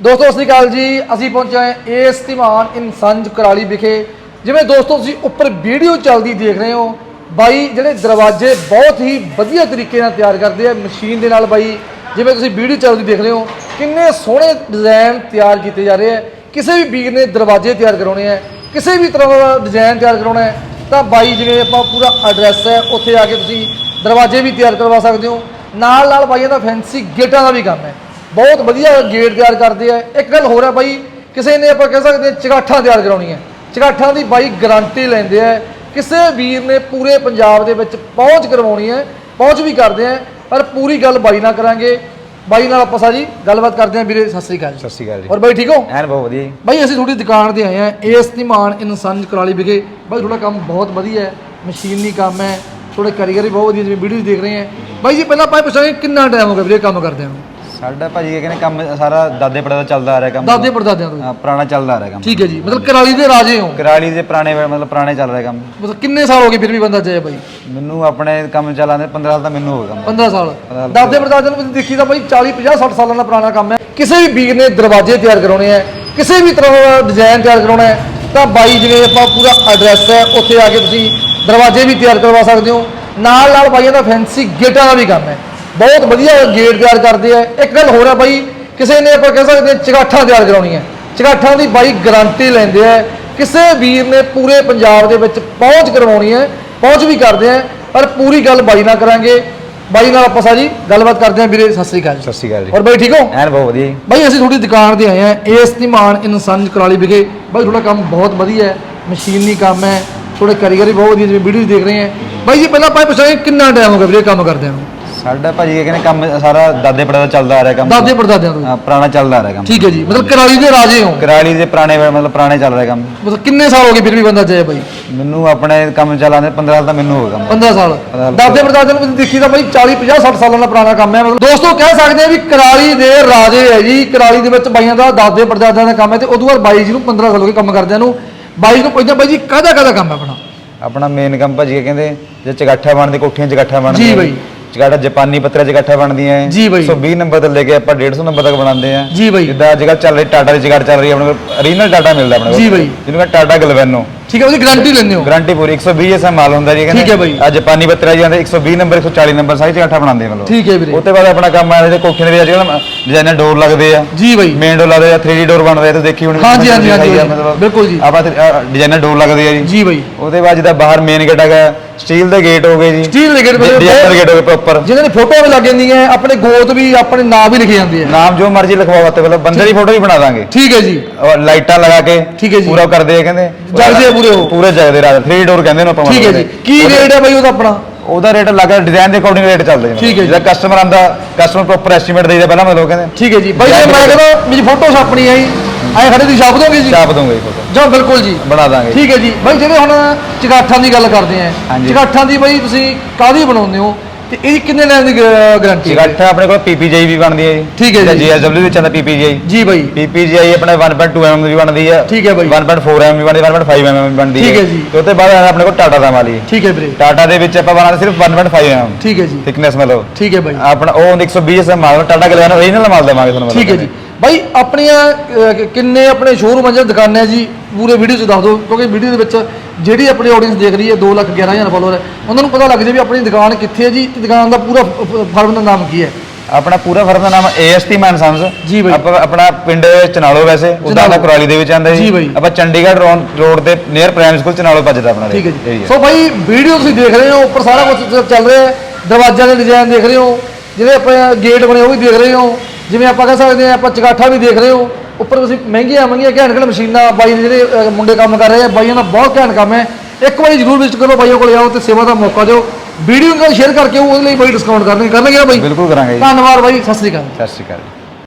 ਦੋਸਤੋ, ਸਤਿ ਸ਼੍ਰੀ ਅਕਾਲ ਜੀ। ਅਸੀਂ ਪਹੁੰਚੇ ਹਾਂ ਏਸ ਧੀਮਾਨ ਇਨਸੰਜ ਕਰਾਲੀ ਵਿਖੇ। ਜਿਵੇਂ ਦੋਸਤੋ, ਤੁਸੀਂ ਉੱਪਰ ਵੀਡੀਓ ਚੱਲਦੀ ਦੇਖ ਰਹੇ ਹੋ। ਬਾਈ, ਜਿਹੜੇ ਦਰਵਾਜ਼ੇ ਬਹੁਤ ਹੀ ਵਧੀਆ ਤਰੀਕੇ ਨਾਲ ਤਿਆਰ ਕਰਦੇ ਆ ਮਸ਼ੀਨ ਦੇ ਨਾਲ ਬਾਈ। ਜਿਵੇਂ ਤੁਸੀਂ ਵੀਡੀਓ ਚੱਲਦੀ ਦੇਖ ਰਹੇ ਹੋ, ਕਿੰਨੇ ਸੋਹਣੇ ਡਿਜ਼ਾਈਨ ਤਿਆਰ ਕੀਤੇ ਜਾ ਰਹੇ ਆ। ਕਿਸੇ ਵੀ ਵੀਰ ਨੇ ਦਰਵਾਜ਼ੇ ਤਿਆਰ ਕਰਾਉਣੇ ਆ, ਕਿਸੇ ਵੀ ਤਰ੍ਹਾਂ ਦਾ ਡਿਜ਼ਾਈਨ ਤਿਆਰ ਕਰਾਉਣਾ ਹੈ, ਤਾਂ ਬਾਈ ਜਿਵੇਂ ਆਪਾਂ ਪੂਰਾ ਐਡਰੈਸ ਹੈ, ਉੱਥੇ ਆ ਕੇ ਤੁਸੀਂ ਦਰਵਾਜ਼ੇ ਵੀ ਤਿਆਰ ਕਰਵਾ ਸਕਦੇ ਹੋ। ਨਾਲ ਨਾਲ ਬਾਈਆਂ ਦਾ ਫੈਂਸੀ ਗੇਟਾਂ ਦਾ ਵੀ ਕੰਮ ਹੈ। ਬਹੁਤ ਵਧੀਆ ਗੇਟ ਤਿਆਰ ਕਰਦੇ ਆ। ਇੱਕ ਗੱਲ ਹੋਰ ਹੈ ਬਾਈ ਕਿਸੇ ਨੇ ਆਪਾਂ ਕਹਿ ਸਕਦੇ ਚਗਾਠਾਂ ਤਿਆਰ ਕਰਾਉਣੀ ਹੈ ਚਗਾਠਾਂ ਦੀ ਬਾਈ ਗਾਰੰਟੀ ਲੈਂਦੇ ਆ ਕਿਸੇ ਵੀਰ ਨੇ ਪੂਰੇ ਪੰਜਾਬ ਦੇ ਵਿੱਚ ਪਹੁੰਚ ਕਰਵਾਉਣੀ ਹੈ ਪਹੁੰਚ ਵੀ ਕਰਦੇ ਆ ਪਰ ਪੂਰੀ ਗੱਲ ਬਾਈ ਨਾਲ ਕਰਾਂਗੇ। ਬਾਈ ਨਾਲ ਆਪਾਂ ਸਾਜੀ ਗੱਲਬਾਤ ਕਰਦੇ ਹਾਂ ਵੀਰੇ ਸਤਿ ਸ੍ਰੀ ਅਕਾਲ ਜੀ। ਸਤਿ ਸ਼੍ਰੀ ਅਕਾਲ ਜੀ। ਔਰ ਬਾਈ ਠੀਕ ਹੋ? ਐਨ ਬਹੁਤ ਵਧੀਆ ਜੀ। ਬਾਈ ਅਸੀਂ ਤੁਹਾਡੀ ਦੁਕਾਨ ਤੇ ਆਏ ਆ ਏਸ ਧੀਮਾਨ ਇਨਸੰਜ ਕਰਾਲੀ ਵਿਖੇ। ਬਾਈ ਤੁਹਾਡਾ ਕੰਮ ਬਹੁਤ ਵਧੀਆ ਹੈ ਮਸ਼ੀਨੀ ਕੰਮ ਹੈ ਤੁਹਾਡੇ ਕਾਰੀਗਰ ਵੀ ਬਹੁਤ ਵਧੀਆ ਜਿਵੇਂ ਵੀਡੀਓ ਦੇਖ ਰਹੇ ਆ। ਬਾਈ ਜੀ ਪਹਿਲਾਂ ਆਪਾਂ ਪੁੱਛਾਂਗੇ ਕਿੰਨਾ ਟਾਈਮ ਹੋ ਗਿਆ ਵੀਰੇ ਕੰਮ ਕਰਦਿਆਂ ਨੂੰ? ਸਾਡਾ ਭਾਜੀ ਇਹ ਕਹਿੰਦੇ ਕੰਮ ਸਾਰਾ ਦਾਦੇ ਪੜਦਾ ਚੱਲਦਾ ਆ ਰਿਹਾ ਕੰਮ। ਦਾਦੇ ਪੜਦਾਦਿਆਂ ਤੋਂ? ਹਾਂ, ਪੁਰਾਣਾ ਚੱਲਦਾ ਆ ਰਿਹਾ ਕੰਮ। ਠੀਕ ਹੈ ਜੀ। ਮਤਲਬ ਕਰਾਲੀ ਦੇ ਰਾਜੇ ਹੋ? ਕਰਾਲੀ ਦੇ ਪੁਰਾਣੇ ਵੇ- ਮਤਲਬ ਪੁਰਾਣੇ ਚੱਲ ਰਿਹਾ ਕੰਮ। ਮਤਲਬ ਕਿੰਨੇ ਸਾਲ ਹੋ ਗਏ ਫਿਰ ਵੀ ਬੰਦਾ ਚਾਹੇ ਬਾਈ? ਮੈਨੂੰ ਆਪਣੇ ਕੰਮ ਚਲਾਉਂਦੇ 15 ਸਾਲ ਤਾਂ ਮੈਨੂੰ ਹੋ ਗਿਆ ਕੰਮ। 15 ਸਾਲ। ਸਾਲ। ਦਾਦੇ ਪੜਦਾਦਿਆਂ ਨੂੰ ਤੁਸੀਂ ਦੇਖੀ ਤਾਂ ਬਾਈ 40 50 60 ਸਾਲਾਂ ਦਾ ਪੁਰਾਣਾ ਕੰਮ ਹੈ। ਕਿਸੇ ਵੀ ਵੀਰ ਨੇ ਦਰਵਾਜ਼ੇ ਤਿਆਰ ਕਰਾਉਣੇ ਆ ਕਿਸੇ ਵੀ ਤਰ੍ਹਾਂ ਦਾ ਡਿਜ਼ਾਈਨ ਤਿਆਰ ਕਰਾਉਣਾ ਹੈ ਤਾਂ ਬਾਈ ਜਿਵੇਂ ਆਪਾਂ ਪੂਰਾ ਐਡਰੈਸ ਹੈ ਉੱਥੇ ਆ ਕੇ ਤੁਸੀਂ ਦਰਵਾਜ਼ੇ ਵੀ ਤਿਆਰ ਕਰਵਾ ਸਕਦੇ ਹੋ। ਨਾਲ ਨਾਲ ਬਾਈਆਂ ਦਾ ਫੈਂਸੀ ਗੇਟਾਂ ਦਾ ਵੀ ਕੰਮ ਹੈ। ਬਹੁਤ ਵਧੀਆ ਗੇਟ ਤਿਆਰ ਕਰਦੇ ਆ। ਇੱਕ ਗੱਲ ਹੋਰ ਹੈ ਬਾਈ ਕਿਸੇ ਨੇ ਆਪਾਂ ਕਹਿ ਸਕਦੇ ਚਗਾਠਾਂ ਤਿਆਰ ਕਰਾਉਣੀ ਹੈ ਚਗਾਠਾਂ ਦੀ ਬਾਈ ਗਾਰੰਟੀ ਲੈਂਦੇ ਆ। ਕਿਸੇ ਵੀਰ ਨੇ ਪੂਰੇ ਪੰਜਾਬ ਦੇ ਵਿੱਚ ਪਹੁੰਚ ਕਰਵਾਉਣੀ ਹੈ ਪਹੁੰਚ ਵੀ ਕਰਦੇ ਆ ਪਰ ਪੂਰੀ ਗੱਲ ਬਾਈ ਨਾਲ ਕਰਾਂਗੇ। ਬਾਈ ਨਾਲ ਆਪਾਂ ਸਾਜੀ ਗੱਲਬਾਤ ਕਰਦੇ ਹਾਂ ਵੀਰੇ ਸਤਿ ਸ੍ਰੀ ਅਕਾਲ ਸਤਿ ਸ਼੍ਰੀ ਅਕਾਲ ਜੀ। ਔਰ ਬਾਈ ਠੀਕ ਹੋ? ਐਨ ਬਹੁਤ ਵਧੀਆ ਜੀ। ਬਾਈ ਅਸੀਂ ਤੁਹਾਡੀ ਦੁਕਾਨ ਤੇ ਆਏ ਆ ਏਸ ਧੀਮਾਨ ਇਨਸੰਜ ਕਰਾਲੀ ਵਿਖੇ। ਬਾਈ ਤੁਹਾਡਾ ਕੰਮ ਬਹੁਤ ਵਧੀਆ ਹੈ ਮਸ਼ੀਨੀ ਕੰਮ ਹੈ। ਤੁਹਾਡੇ ਕਾਰੀਗਰ ਵੀ ਬਹੁਤ ਵਧੀਆ ਜਿਵੇਂ ਵੀਡੀਓ ਦੇਖ ਰਹੇ ਆ। ਬਾਈ ਜੀ ਪਹਿਲਾਂ ਆਪਾਂ ਪੁੱਛਾਂਗੇ ਕਿੰਨਾ ਟਾਈਮ ਹੋ ਗਿਆ ਵੀਰੇ ਕੰਮ ਕਰਦਿਆਂ ਨੂੰ? ਸਾਡਾ ਭਾਜੀ ਇਹ ਕਹਿੰਦੇ ਕੰਮ ਸਾਰਾ ਦਾਦੇ ਪੜਦਾ ਚੱਲਦਾ ਆ ਰਿਹਾ ਕੰਮ। ਦਾਦੇ ਪੜਦਾਦਿਆਂ ਤੋਂ ਹਾਂ, ਪੁਰਾਣਾ ਚੱਲਦਾ ਆ ਰਿਹਾ ਕੰਮ। ਠੀਕ ਹੈ ਜੀ ਮਤਲਬ ਕਰਾਲੀ ਦੇ ਰਾਜੇ ਹੋ। ਕਰਾਲੀ ਦੇ ਪੁਰਾਣੇ ਵੇ- ਮਤਲਬ ਪੁਰਾਣੇ ਚੱਲ ਰਿਹਾ ਕੰਮ। ਮਤਲਬ ਕਿੰਨੇ ਸਾਲ ਹੋ ਗਏ ਫਿਰ ਵੀ ਬੰਦਾ ਚਾਹੇ ਬਾਈ? ਮੈਨੂੰ ਆਪਣੇ ਕੰਮ ਚਲਾਉਂਦੇ 15 ਸਾਲ ਤਾਂ ਮੈਨੂੰ ਹੋ ਗਿਆ ਕੰਮ। 15 ਸਾਲ। ਸਾਲ। ਦਾਦੇ ਪੜਦਾਦੇ ਨੂੰ ਦੇਖੀ ਤਾਂ ਬਾਈ 40 50 60 ਸਾਲਾਂ ਦਾ ਪੁਰਾਣਾ ਕੰਮ ਹੈ। ਮਤਲਬ ਦੋਸਤੋ ਕਹਿ ਸਕਦੇ ਆ ਵੀ ਕਰਾਲੀ ਦੇ ਰਾਜੇ ਹੈ ਜੀ। ਕਰਾਲੀ ਦੇ ਵਿੱਚ ਬਾਈਆਂ ਦਾ ਦਾਦੇ ਪੜਦਾਦਿਆਂ ਦਾ ਕੰਮ ਹੈ ਤੇ ਉਦੋਂ ਬਾਅਦ ਬਾਈ ਜੀ ਨੂੰ 15 ਸਾਲ ਹੋ ਗਏ ਕੰਮ ਕਰਦਿਆਂ ਨੂੰ। ਬਾਈ ਨੂੰ ਪੁੱਛਦਾ ਬਾਈ ਜੀ ਕਾਹਦਾ ਕਾਹਦਾ ਕੰਮ ਹੈ ਆਪਣਾ ਆਪਣਾ ਮੇਨ ਕੰਮ ਭਾਜੀ ਇਹ ਕਹਿੰਦੇ ਜੇ ਚਗਾਠਾ ਬਣਦੇ ਕੋਠੀਆਂ ਚਗਾਠਾ ਬਣਦੀਆਂ ਜੀ ਬਾਈ। ਚਗਾਠਾ ਜਾਪਾਨੀ ਪੱਤਰਾਂ ਚਗਾਠਾ ਬਣਦੀਆਂ ਹੈ। ਜੀ ਬਾਈ। 120 ਨੰਬਰ ਤੋਂ ਲੈ ਕੇ ਆਪਾਂ 150 ਨੰਬਰ ਤੱਕ ਬਣਾਉਂਦੇ ਆ ਜੀ ਬਾਈ ਜਿੱਦਾਂ ਅੱਜ ਕੱਲ੍ਹ ਚੱਲ ਰਹੀ ਟਾਟਾ ਦੀ ਚਗਾਠ ਚੱਲ ਰਹੀ ਹੈ ਆਪਣੇ ਕੋਲ ਰੀਜਨਲ ਟਾਟਾ ਮਿਲਦਾ ਆਪਣੇ ਕੋਲ ਜੀ ਬਾਈ। ਜਿਹਨੂੰ ਕਹਿੰਦੇ ਟਾਟਾ ਗਲਵੈਨੋ ਠੀਕ ਹੈ ਉਹਦੀ ਗਾਰੰਟੀ ਲੈਂਦੇ ਹੋ? ਗਾਰੰਟੀ ਪੂਰੀ 120 ਐਸਾ ਮਾਲ ਹੁੰਦਾ ਜੀ ਠੀਕ ਹੈ ਬਾਈ। ਅੱਜ ਜਾਪਾਨੀ ਪੱਤਰਾਂ ਜੀ ਆਂਦੇ 120 ਨੰਬਰ 140 ਨੰਬਰ ਸਾਰੀ ਚਗਾਠਾ ਬਣਾਉਂਦੇ ਆ ਮਤਲਬ। ਠੀਕ ਹੈ ਵੀਰੇ। ਤੋਂ ਬਾਅਦ ਆਪਣਾ ਕੰਮ ਆ ਜਿਹੜੇ ਕੋਠੀਆਂ ਦੇ ਵਿੱਚ ਜਿਹੜਾ ਡਿਜ਼ਾਈਨਰ ਡੋਰ ਲੱਗਦੇ ਆ। ਜੀ ਬਾਈ। ਮੇਨ ਡੋਰ ਲੱਗਦੇ ਆ 3D ਡੋਰ ਬਣਦੇ ਆ ਤੇ ਦੇਖੀ ਹੁਣ। ਹਾਂਜੀ, ਹਾਂਜੀ, ਹਾਂਜੀ, ਮਤਲਬ। ਬਿਲਕੁਲ ਜੀ। ਆਪਾਂ ਡਿਜ਼ਾਈਨਰ ਡੋਰ ਲੱਗਦੇ ਆ ਜੀ। ਜੀ ਬਾਈ। ਉਹਦੇ ਬਾਅਦ ਜਿਹਦਾ ਬਾਹਰ ਮੇਨ ਗੇਟ ਹੈਗਾ ਸਟੀਲ ਦੇ ਗੇਟ ਹੋ ਗਏ ਜੀ। ਸਟੀਲ ਦੇ ਗੇਟ ਬਣੇ ਡਿਜ਼ਾਈਨਰ ਗੇਟ ਹੋ ਗਏ ਪ੍ਰੋਪਰ ਜਿਹਨਾਂ ਦੀ ਫੋਟੋ ਵੀ ਲੱਗ ਜਾਂਦੀਆਂ ਆਪਣੇ ਗੋਤ ਵੀ ਆਪਣੇ ਨਾਮ ਵੀ ਲਿਖੇ ਜਾਂਦੇ ਆ। ਨਾਮ ਜੋ ਮਰਜ਼ੀ ਲਿਖਵਾਓ ਤੇ ਮਤਲਬ ਬੰਦੇ ਦੀ ਫੋਟੋ ਵੀ ਬਣਾ ਦਾਂਗੇ। ਠੀਕ ਹੈ ਜੀ। ਔਰ ਲਾਈਟਾਂ ਲਗਾ ਕੇ ਠੀਕ ਹੈ ਜੀ। ਪੂਰਾ ਕਰਦੇ ਆ ਕਹਿੰਦੇ। ਜਗਦੇ ਆ ਪੂਰੇ ਉਹ। ਪੂਰੇ ਜਗਦੇ ਰਾਤ 3 ਡੋਰ ਕਹਿੰਦੇ ਨੇ ਆਪਾਂ ਠੀਕ ਹੈ ਜੀ। ਕੀ ਰੇਟ ਹੈ ਬਾਈ ਉਹਦਾ ਆਪਣਾ? ਉਹਦਾ ਰੇਟ ਲੱਗਾ ਡਿਜ਼ਾਈਨ ਦੇ ਅਕੋਰਡਿੰਗ ਰੇਟ ਚੱਲਦਾ ਜੀ ਠੀਕ ਹੈ ਜੀ। ਜਿਹੜਾ ਕਸਟਮਰ ਆਂਦਾ ਕਸਟਮਰ ਪ੍ਰੋਪਰ ਐਸਟੀਮੇਟ ਦੇਈਦਾ ਪਹਿਲਾਂ ਮਤਲਬ ਕਹਿੰਦੇ ਠੀਕ ਹੈ ਜੀ। ਬਾਈ ਜੇ ਮੈਂ ਕਹਿੰਦਾ ਮੇਰੀ ਫੋਟੋ ਛਾਪਣੀ ਆਈ ਐ ਖੜੇ ਦੀ ਛਾਪ ਦੋਗੇ ਜੀ? ਛਾਪ ਦੂੰਗੇ ਫੋਟੋ ਜਾਂ ਬਿਲਕੁਲ ਜੀ। ਬਣਾ ਦਾਂਗੇ। ਠੀਕ ਹੈ ਜੀ। ਬਾਈ ਜਿਹੜੇ ਹੁਣ ਚਗਾਠਾਂ ਦੀ ਗੱਲ ਕਰਦੇ ਆ ਹਾਂਜੀ। ਚਗਾਠਾਂ ਦੀ ਬਾਈ ਤੁਸੀਂ ਕਾਹਦੀ ਬਣਾਉਂਦੇ ਹੋ? ਤੇ ਇਹ ਕਿੰਨੇ ਲੈਣ ਦੀ ਗਾਰੰਟੀ ਹੈ? ਚਿਕਟ ਆਪਣੇ ਕੋਲ ਪੀਪੀਜੀ ਵੀ ਬਣਦੀ ਹੈ ਜੀ। ਠੀਕ ਹੈ ਜੀ। ਜੀਐਸਡਬਲਯੂ ਵਿੱਚ ਆਂਦਾ ਪੀਪੀਜੀ ਜੀ ਬਾਈ। ਪੀਪੀਜੀ ਆਪਣੇ 1.2 mm ਦੀ ਬਣਦੀ ਹੈ। ਠੀਕ ਹੈ ਬਾਈ। 1.4 mm ਵੀ ਬਣਦੀ 1.5 mm ਵੀ ਬਣਦੀ ਠੀਕ ਹੈ। ਜੀ। ਤੇ ਉਹਦੇ ਬਾਅਦ ਆਪਣੇ ਕੋਲ ਟਾਟਾ ਦਾ ਮਾਲੀ ਠੀਕ ਹੈ ਵੀਰੇ। ਟਾਟਾ ਦੇ ਵਿੱਚ ਆਪਾਂ ਬਣਾਉਂਦੇ ਸਿਰਫ 1.5 mm ਠੀਕ ਹੈ ਜੀ। ਥਿਕਨੈਸ ਮਤਲਬ। ਠੀਕ ਹੈ ਬਾਈ। ਆਪਣਾ ਉਹ 120 ਐਸਐਮ ਮਾਲ ਟਾਟਾ ਗਲਵਾਨ ਓਰੀਜਨਲ ਮਾਲ ਦੇਵਾਂਗੇ ਤੁਹਾਨੂੰ ਠੀਕ ਹੈ ਜੀ। ਬਾਈ ਆਪਣੀਆਂ ਅਹ, ਕਿੰਨੇ ਆਪਣੇ ਸ਼ੋਰੂਮ ਜਾਂ ਦੁਕਾਨਾਂ ਹੈ ਜੀ? ਪੂਰੇ ਵੀਡੀਓ 'ਚ ਦੱਸ ਦਿਓ ਕਿਉਂਕਿ ਵੀਡੀਓ ਦੇ ਵਿੱਚ ਜਿਹੜੀ ਆਪਣੀ ਆਡੀਅנס ਦੇਖ ਰਹੀ ਹੈ 2 ਲੱਖ 11000 ਫਾਲੋਅਰ ਹੈ। ਉਹਨਾਂ ਨੂੰ ਪਤਾ ਲੱਗ ਜਾਏ ਵੀ ਆਪਣੀ ਦੁਕਾਨ ਕਿੱਥੇ ਹੈ ਜੀ ਤੇ ਦੁਕਾਨ ਦਾ ਪੂਰਾ ਫਰਮ ਦਾ ਨਾਮ ਕੀ ਹੈ। ਆਪਣਾ ਪੂਰਾ ਫਰਮ ਦਾ ਨਾਮ ਏਐਸਟੀ ਮੈਨ ਸੰਸ ਜੀ ਬਾਈ। ਆਪਾਂ ਆਪਣਾ ਪਿੰਡ ਚਨਾਲੋ ਵੈਸੇ ਉਦਾਂ ਦਾ ਚਨਾਲੋ। ਕੁਰਾਲੀ ਦੇ ਵਿੱਚ ਆਂਦਾ ਜੀ। ਬਾਈ। ਆਪਾਂ ਚੰਡੀਗੜ੍ਹ ਰੋਡ ਤੇ ਨੀਅਰ ਪ੍ਰਾਇਮਰੀ ਸਕੂਲ ਚਨਾਲੋ ਭੱਜਦਾ ਆਪਣਾ ਠੀਕ ਹੈ ਜੀ। ਸੋ ਭਾਈ ਵੀਡੀਓ ਤੁਸੀਂ ਦੇਖ ਰਹੇ ਹੋ ਉੱਪਰ ਸਾਰਾ ਕੁਝ ਚੱਲ ਰਿਹਾ ਹੈ। ਦਰਵਾਜ਼ਿਆਂ ਦੇ ਡਿਜ਼ਾਈਨ ਦੇਖ ਰਹੇ ਹੋ ਜਿਹੜੇ ਆਪਾਂ ਗੇਟ ਬਣੇ ਉਹ ਵੀ ਦੇਖ ਰਹੇ ਹੋ। ਜਿਵੇਂ ਆਪਾਂ ਕਹਿ ਸਕਦੇ ਹਾਂ ਆਪਾਂ ਚਗਾਠਾ ਵੀ ਦੇਖ ਰਹੇ ਹੋ ਉੱਪਰ ਤੁਸੀਂ ਮਹਿੰਗੀਆਂ ਮਹਿੰਗੀਆਂ ਘੈਂਟ ਘੈਂਟ ਮਸ਼ੀਨਾਂ ਬਾਈ ਦੇ ਜਿਹੜੇ ਅਹ, ਮੁੰਡੇ ਕੰਮ ਕਰ ਰਹੇ ਆ ਬਾਈਆਂ ਦਾ ਬਹੁਤ ਘੈਂਟ ਕੰਮ ਹੈ। ਇੱਕ ਵਾਰੀ ਜ਼ਰੂਰ ਵਿਜ਼ਿਟ ਕਰੋ ਬਾਈਆਂ ਕੋਲ ਆਓ ਤੇ ਸੇਵਾ ਦਾ ਮੌਕਾ ਦਿਓ। ਵੀਡੀਓ ਨਾਲ ਸ਼ੇਅਰ ਕਰਕੇ ਉਹਦੇ ਲਈ ਬਾਈ ਡਿਸਕਾਊਂਟ ਕਰਨਗੇ ਕਰਨਗੇ ਨਾ ਬਾਈ? ਬਿਲਕੁਲ ਕਰਾਂਗੇ ਜੀ। ਧੰਨਵਾਦ ਬਾਈ ਸਤਿ ਸ੍ਰੀ ਅਕਾਲ। ਸਤਿ ਸ਼੍ਰੀ ਅਕਾਲ